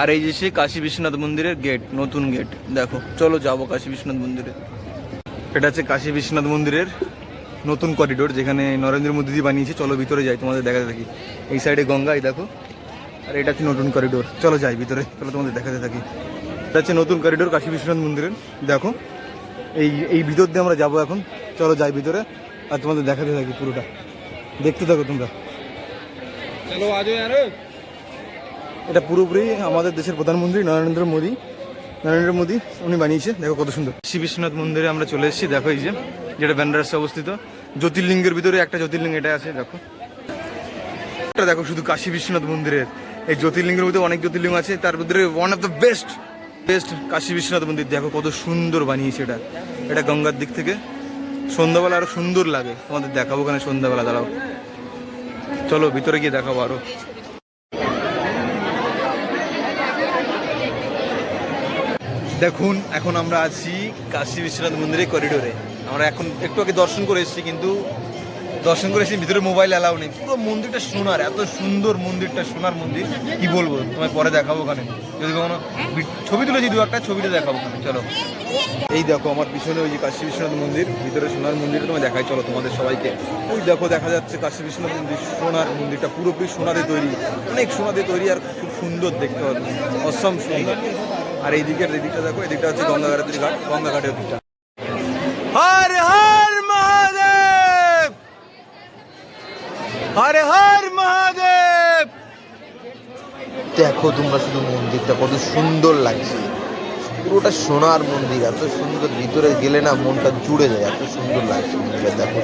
আর এই যে সে কাশী বিশ্বনাথ মন্দিরের গেট নতুন গেট দেখো, চলো যাব কাশী বিশ্বনাথ মন্দিরে। এটা হচ্ছে কাশী বিশ্বনাথ মন্দিরের নতুন করিডোর যেখানে নরেন্দ্র মোদীজি বানিয়েছে। চলো ভিতরে যাই, তোমাদের দেখাতে থাকি। এই সাইডে গঙ্গা, এই দেখো। আর এটা হচ্ছে নতুন করিডোর চলো যাই ভিতরে, চলো তোমাদের দেখাতে থাকি। এটা হচ্ছে নতুন করিডোর কাশী বিশ্বনাথ মন্দিরের। দেখো, এই এই ভিতর দিয়ে আমরা যাব এখন। চলো যাই ভিতরে, আর তোমাদের দেখাতে থাকি পুরোটা। দেখতে থাকো তোমরা। চলো আজও এটা পুরোপুরি আমাদের দেশের প্রধানমন্ত্রী নরেন্দ্র মোদী। নরেন্দ্র মোদী, উনি বানিয়েছে, দেখো কত সুন্দর। শ্রী বিশ্বনাথ মন্দিরে আমরা চলে এসেছি, দেখো এই যে, যেটা বেনারসে অবস্থিত। জ্যোতির্লিঙ্গের ভিতরে একটা জ্যোতির্লিঙ্গ এটা আছে, দেখো। এটা দেখো শুধু কাশী বিশ্বনাথ মন্দিরের। এই জ্যোতির্লিঙ্গের মধ্যে অনেক জ্যোতির্লিঙ্গ আছে, তার ভিতরে one of the best best Kashi Vishwanath মন্দির। দেখো কত সুন্দর বানিয়েছে এটা। এটা গঙ্গার দিক থেকে। সন্ধ্যাবেলা আরও সুন্দর লাগে। তোমাদের দেখাবো ওখানে সন্ধ্যাবেলা, দাঁড়াও। চলো, ভিতরে গিয়ে দেখাবো আরও। দেখুন, এখন আমরা আছি কাশী বিশ্বনাথ মন্দিরের করিডোরে আমরা এখন একটু আগে দর্শন করে এসেছি, কিন্তু দর্শন করে এসেছি ভিতরে মোবাইল অ্যালাউ নেই। পুরো মন্দিরটা সোনার, এত সুন্দর মন্দিরটা, সোনার মন্দির। কি বলব, তোমায় পরে দেখাবো ওখানে। যদি কখনো ছবি তুলেছি দু একটা, ছবিটা দেখাবো ওখানে, চলো। এই দেখো আমার পিছনে ওই যে কাশী বিশ্বনাথ মন্দির, ভিতরে সোনার মন্দিরটা তোমায় দেখাই, চলো তোমাদের সবাইকে। ওই দেখো, দেখা যাচ্ছে কাশী বিশ্বনাথ মন্দির, সোনার মন্দিরটা পুরোপুরি সোনাতে তৈরি। অনেক সোনাতে তৈরি আর খুব সুন্দর দেখতে হবে। অসম সুন্দর। আর এই দিকের এদিকটা দেখো, এদিকটা হচ্ছে গঙ্গাঘাটের ঘাট গঙ্গাঘাটের দিকটা হর হর মহাদেব হরে হর মহাদেব। দেখো তোমরা শুধু মন্দিরটা কত সুন্দর লাগছে। পুরোটা সোনার মন্দির, এত সুন্দর ভিতরে গেলে না মনটা জুড়ে যায়, এত সুন্দর লাগছে মন্দিরটা, দেখো।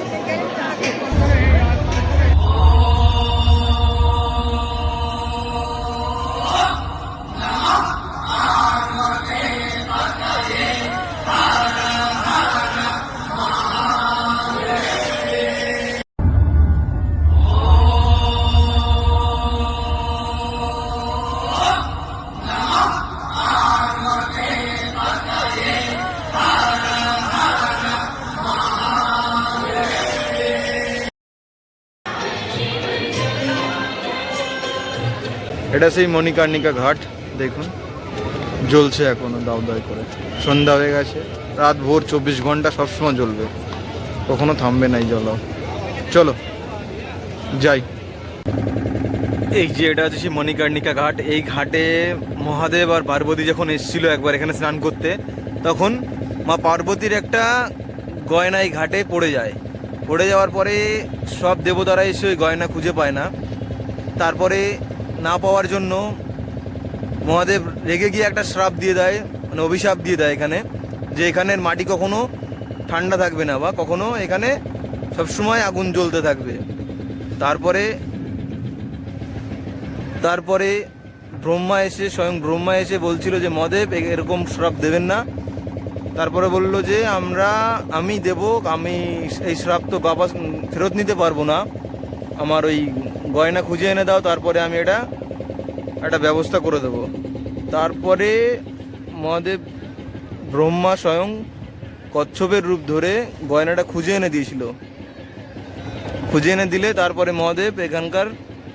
এটা সেই মণিকর্ণিকা ঘাট, দেখুন। জ্বলছে এখনও দাও দাও করে। সন্ধ্যা হয়ে গেছে। রাত ভোর চব্বিশ ঘণ্টা সবসময় জ্বলবে। কখনো থামবে নাই জ্বলাও চলো, যাই। এই যে এটা হচ্ছে সেই মণিকর্ণিকা ঘাট। এই ঘাটে মহাদেব আর পার্বতী যখন এসেছিল একবার এখানে স্নান করতে, তখন মা পার্বতীর একটা গয়না এই ঘাটে পড়ে যায়। পড়ে যাওয়ার পরে সব দেবতারা এসে ওই গয়না খুঁজে পায় না। তারপরে না পাওয়ার জন্য মহাদেব রেগে গিয়ে একটা শ্রাপ দিয়ে দেয় মানে অভিশাপ দিয়ে দেয় এখানে, যে এখানের মাটি কখনো ঠান্ডা থাকবে না বা কখনো এখানে সবসময় আগুন জ্বলতে থাকবে। তারপরে তারপরে ব্রহ্মা এসে, স্বয়ং ব্রহ্মা এসে বলছিল যে মদেব এরকম শ্রাপ দেবেন না। তারপরে বলল যে, আমরা, আমি দেব, আমি এই শ্রাপ তো বাবা ফেরত নিতে পারব না। আমার ওই গয়না খুঁজে এনে দাও, তারপরে আমি এটা, একটা ব্যবস্থা করে দেব। তারপরে মহাদেব ব্রহ্মা স্বয়ং কচ্ছপের রূপ ধরে গয়নাটা খুঁজে এনে দিয়েছিল। খুঁজে এনে দিলে তারপরে মহাদেব এখানকার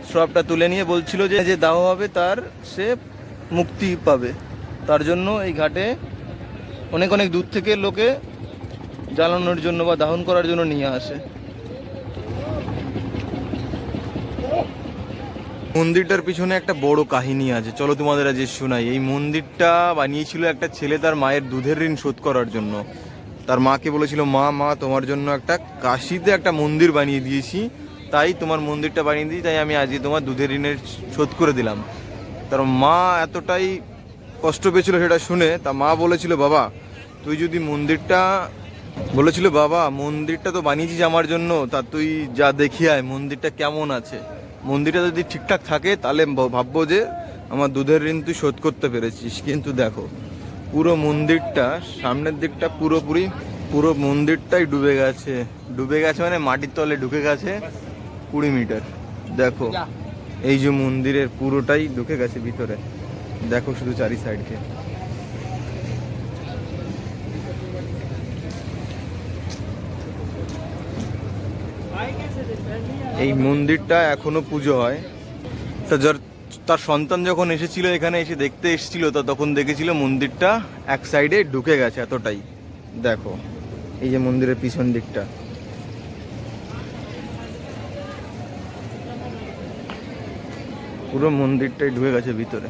শ্রপটা তুলে নিয়ে বলছিল যে যে দাহ হবে তার, সে মুক্তি পাবে। তার জন্য এই ঘাটে অনেক অনেক দূর থেকে লোকে জ্বালানোর জন্য বা দাহন করার জন্য নিয়ে আসে। মন্দিরটার পিছনে একটা বড় কাহিনী আছে। চলো তোমাদের আজ শোনাই। এই মন্দিরটা বানিয়েছিল একটা ছেলে তার মায়ের দুধের ঋণ শোধ করার জন্য। তার মাকে বলেছিল, মা মা, তোমার জন্য একটা কাশিতে একটা মন্দির বানিয়ে দিয়েছি। তাই তোমার মন্দিরটা বানিয়ে দিই তাই আমি আজকে তোমার দুধের ঋণের শোধ করে দিলাম। তার মা এতটাই কষ্ট পেয়েছিল সেটা শুনে তা মা বলেছিল, বাবা, তুই যদি মন্দিরটা বলেছিল, বাবা, মন্দিরটা তো বানিয়েছিস আমার জন্য, তা তুই যা দেখি আয়, মন্দিরটা কেমন আছে? মন্দিরটা যদি ঠিকঠাক থাকে তাহলে ভাববো যে আমার দুধের ঋণ তুই শোধ করতে পেরেছিস। কিন্তু দেখো পুরো মন্দিরটা সামনের দিকটা পুরোপুরি পুরো মন্দিরটাই ডুবে গেছে। ডুবে গেছে মানে মাটির তলে ঢুকে গেছে কুড়ি মিটার। দেখো এই যে মন্দিরের পুরোটাই ঢুকে গেছে ভিতরে। দেখো শুধু চারি সাইডকে এই মন্দিরটা এখনও পুজো হয়। তা যার, তার সন্তান যখন এসেছিল এখানে এসে দেখতে এসেছিল, তা তখন দেখেছিল মন্দিরটা এক সাইডে ঢুকে গেছে এতটাই। দেখো, এই যে মন্দিরের পিছন দিকটা। পুরো মন্দিরটাই ঢুকে গেছে ভিতরে।